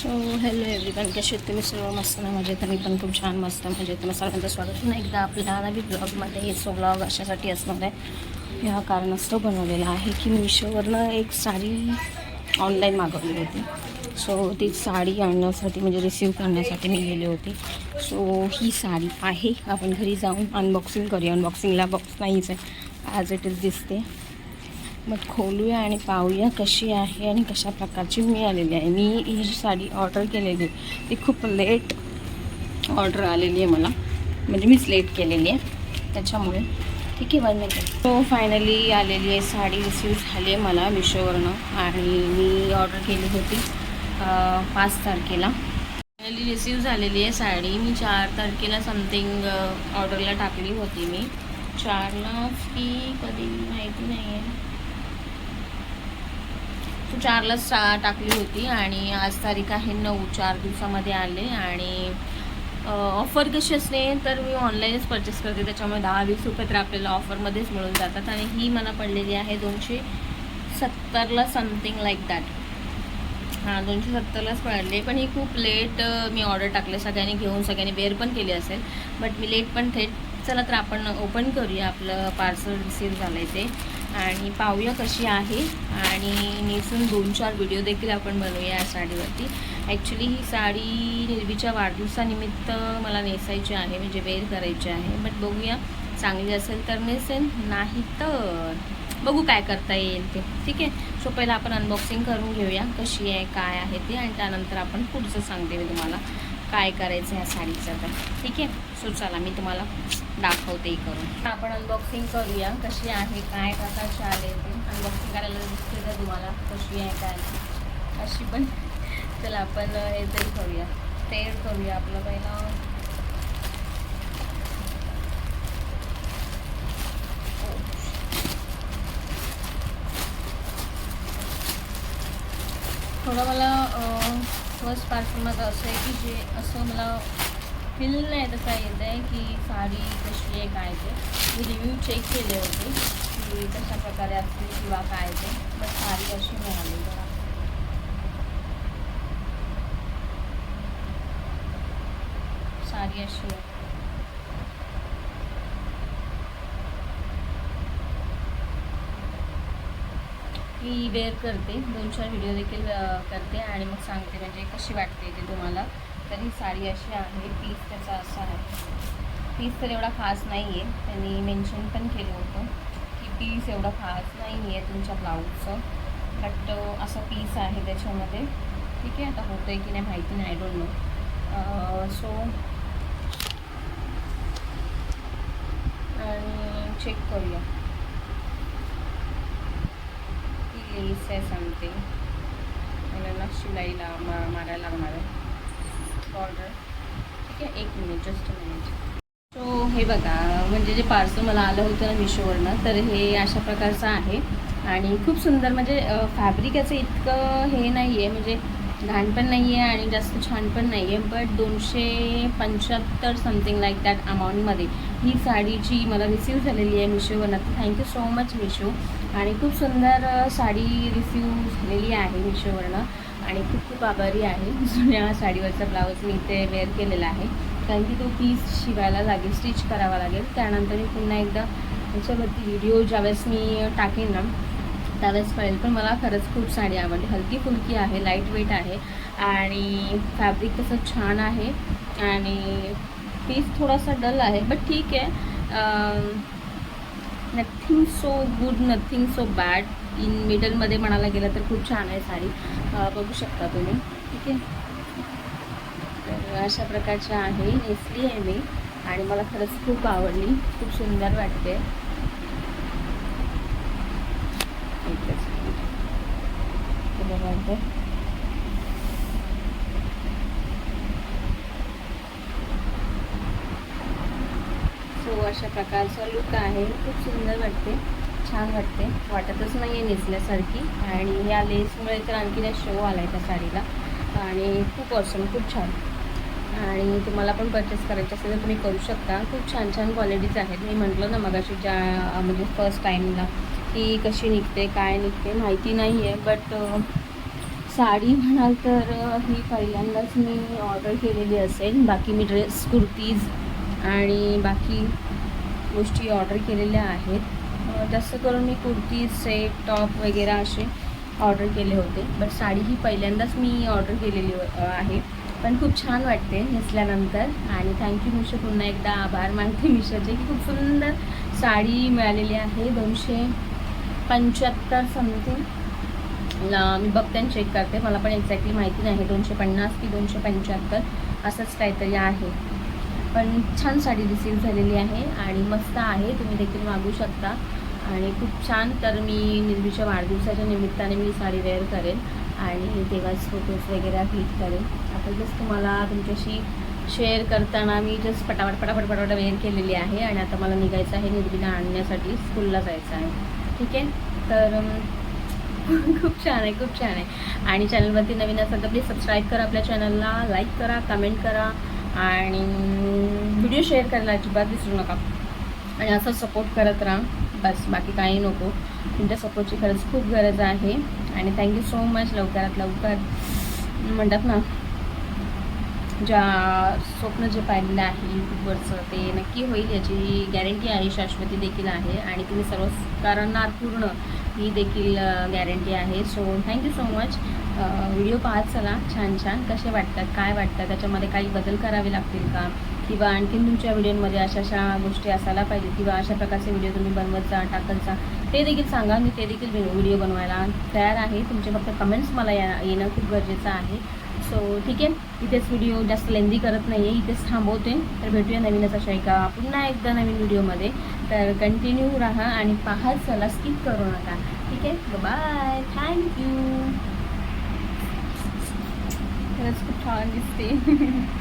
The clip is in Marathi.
सो हॅलो एव्हरीवन कसे आहेत तुम्ही सर्व मस्त ना मजेत मी पण खूप छान मस्त म्हणजे तुम्हाला सर्वांचं स्वागत पुन्हा एकदा आपल्या नवीन ब्लॉगमध्ये सो ब्लॉग अशासाठी असणार आहे ह्या कारणास्तव बनवलेला आहे की मिशोवरनं एक साडी ऑनलाईन मागवली होती सो ती साडी आणण्यासाठी म्हणजे रिसीव करण्यासाठी मी गेले होते सो ही साडी आहे आपण घरी जाऊन अनबॉक्सिंग करूया अनबॉक्सिंगला बॉक्स नाहीच आहे ॲज इट इज दिसते मग खोलूया आणि पाहूया कशी आहे आणि कशा प्रकारची मिळालेली आहे. मी ही जी साडी ऑर्डर केलेली आहे ती खूप लेट ऑर्डर आलेली आहे मला. म्हणजे मीच लेट केलेली आहे. त्याच्यामुळे ठीक आहे बंद तो फायनली आलेली आहे साडी रिसीव झाली आहे मला मिशोवरनं. आणि मी ऑर्डर केली होती पाच तारखेला. फायनली रिसीव झालेली आहे साडी. मी चार तारखेला समथिंग ऑर्डरला टाकली होती मी. चारला फी कधी माहिती नाही आहे तू चारला टाकली होती आणि आज तारीख आहे नऊ चार दिवसामध्ये आले आणि ऑफर कशी असते तर मी ऑनलाईनच परचेस करते. त्याच्यामुळे दहा वीस रुपये तर आपल्याला ऑफरमध्येच मिळून जातात आणि ही मला पडलेली आहे दोनशे सत्तरला समथिंग लाईक दॅट हां दोनशे सत्तरलाच पडले. पण ही खूप लेट मी ऑर्डर टाकले. सगळ्यांनी घेऊन सगळ्यांनी वेअर पण केली असेल. बट मी लेट पण थेट चला तर आपण ओपन करूया आपलं पार्सल रिसीव झालं आहे ते. आणि पाहूया कशी आहे. आणि नेसून दोन चार व्हिडिओ देखील आपण बनवूया या साडीवरती. ॲक्च्युली ही साडी निर्वीच्या वाढदिवसानिमित्त मला नेसायची आहे म्हणजे वेअर करायची आहे. बट बघूया चांगली असेल तर नेसेन नाही तर बघू काय करता येईल ते. ठीक आहे? सो पहिला आपण अनबॉक्सिंग करून घेऊया कशी आहे काय आहे ते. आणि त्यानंतर आपण पुढचं सांगते मी तुम्हाला. काय करायचं ह्या साडीचं तर ठीक आहे? सो चला मी तुम्हाला दाखवते करून. आपण अनबॉक्सिंग करूया कशी आहे काय प्रकारची आले ते. अनबॉक्सिंग करायला दिसते तर तुम्हाला कशी आहे काय अशी पण. चला आपण हे तरी करूया. ते करूया आपलं पहिलं. थोडं मला फर्स्ट पार्टमध्ये असं आहे की जे असं मला फील नाही तसा येत आहे की साडी कशी आहे काय ते मी रिव्ह्यू चेक केले होते की कशा प्रकारे असतील किंवा काय ते बट साडी अशी मिळाली जरा. साडी अशी आहे. मी वेअर करते दोन चार व्हिडिओ देखील करते आणि मग सांगते म्हणजे कशी वाटते ते तुम्हाला. तर ही साडी अशी आहे पीस त्याचा असा आहे. पीस तर एवढा खास नाही आहे त्यांनी मेन्शन पण केलं होतं की पीस एवढा खास नाही आहे तुमच्या ब्लाऊजचं बट असं पीस आहे त्याच्यामध्ये. ठीक आहे आता होतं आहे की नाही माहिती नाही डोंट नो सो आणि चेक करूया. ती आहे समथिंग मला ना शिलाईला मा मारायला लागणार आहे ऑर्डर ठीक आहे एक मिनिट जस्ट मिनिट सो हे बघा म्हणजे जे पार्सल मला आलं होतं ना मिशोवरनं तर हे अशा प्रकारचं आहे. आणि खूप सुंदर म्हणजे फॅब्रिक याचं इतकं हे नाही आहे म्हणजे घाण पण नाही आहे आणि जास्त छान पण नाही आहे बट दोनशे पंच्याहत्तर समथिंग लाईक दॅट अमाऊंटमध्ये ही साडी जी मला रिसीव झालेली आहे मिशोवरनं thank you so much Meesho आणि खूप सुंदर साडी रिसीव झालेली आहे मिशोवरनं आणि खूप खूप आभारी आहे. जुन्या साडीवरचा ब्लाऊज मी इथे वेअर केलेला आहे. कारण की तो पीस शिवायला लागेल स्टिच करावा लागेल. त्यानंतर मी पुन्हा एकदा त्याच्यावरती व्हिडिओ ज्यावेळेस मी टाकेन ना त्यावेळेस कळेल पण मला खरंच खूप साडी आवडली. हलकी फुलकी आहे लाइट वेट आहे आणि फॅब्रिक तसं छान आहे आणि पीस थोडासा डल आहे बट ठीक आहे. Nothing so good nothing so bad in मिडलमध्ये म्हणायला गेलं तर खूप छान आहे साडी. बघू शकता तुम्ही. ठीक आहे. तर अशा प्रकारच्या आहे. नेसली आहे मी. आणि मला खरंच खूप आवडली. खूप सुंदर वाटते. एकच मिनिट. हे सो अशा प्रकारचा लुक आहे. खूप सुंदर वाटते. छान वाटते. वाटतच नाही आहे नेसल्यासारखी. आणि या लेसमुळे तर आणखीन शो आला आहे त्या साडीला. आणि खूप ऑसम खूप छान. आणि तुम्हाला पण परचेस करायची असेल तर तुम्ही करू शकता. खूप छान छान क्वालिटीज आहेत. मी म्हटलं ना मगाशी ज्या म्हणजे फर्स्ट टाईमला की कशी निघते काय निघते माहिती नाही आहे बट साडी म्हणाल तर ही पहिल्यांदाच मी ऑर्डर केलेली असेल. बाकी मी ड्रेस कुर्तीज आणि बाकी गोष्टी ऑर्डर केलेल्या आहेत. जास्त करून मी कुर्तीज सेट टॉप वगैरे असे ऑर्डर केले होते. बट साडी ही पहिल्यांदाच मी ऑर्डर केलेली आहे. पण खूप छान वाटते नेसल्यानंतर. आणि थँक्यू मिशो. पुन्हा एकदा आभार मानते मिशोचे की खूप सुंदर साडी मिळालेली आहे. दोनशे पंच्याहत्तर समथिंग मी बघते आणि चेक करते. मला पण एक्झॅक्टली माहिती नाही. दोनशे पन्नास की दोनशे पंच्याहत्तर असंच काहीतरी आहे. पण छान साडी रिसीव झालेली आहे आणि मस्त आहे. तुम्ही देखील मागू शकता. आणि खूप छान. तर मी निर्मीच्या वाढदिवसाच्या निमित्ताने मी साडी वेअर करेन आणि तेव्हाच फोटोज वगैरे क्लिक करेन. आता जस्ट तुम्हाला तुमच्याशी शेअर करताना मी जस्ट पटापट पटापट पटापट वेअर केलेली आहे. आणि आता मला निघायचं आहे निर्मीला आणण्यासाठी. स्कूलला जायचं आहे. ठीक आहे? तर खूप छान आहे खूप छान आहे. आणि चॅनलवरती नवीन असेल तर प्लीज सबस्क्राईब करा आपल्या चॅनलला लाईक करा कमेंट करा आणि व्हिडिओ शेअर करायला अजिबात विसरू नका. आणि असं सपोर्ट करत राहा. बस बाकी काही नको. तुमच्या सपोर्टची खरंच खूप गरज आहे. आणि थँक्यू सो मच लवकरात लवकर. म्हणतात ना ज्या स्वप्न जे पाहिलेलं आहे यूट्यूबवरचं ते नक्की होईल याची गॅरंटी आहे शाश्वती देखील आहे आणि तुम्ही सर्व पूर्ण ही देखील गॅरंटी आहे. So thank you so much video पाहत चला छान छान. कसे वाटतात काय वाटतात त्याच्यामध्ये काही बदल करावे लागतील का? किंवा आणखीन तुमच्या व्हिडिओमध्ये अशा अशा गोष्टी असायला पाहिजे किंवा अशा प्रकारचे व्हिडिओ तुम्ही बनवत जा टाकत जा ते देखील सांगा. मी ते देखील व्हिडिओ बनवायला तयार आहे. तुमचे फक्त कमेंट्स मला या येणं खूप गरजेचं आहे. सो ठीक आहे. इथेच व्हिडिओ जास्त लेंदी करत नाही आहे इथेच थांबवते तर भेटूया नवीनच अशा एका पुन्हा एकदा नवीन व्हिडिओमध्ये तर कंटिन्यू राहा आणि पाहत चला. स्किप करू नका. ठीक आहे? बाय थँक्यू खरंच खूप छान दिसते.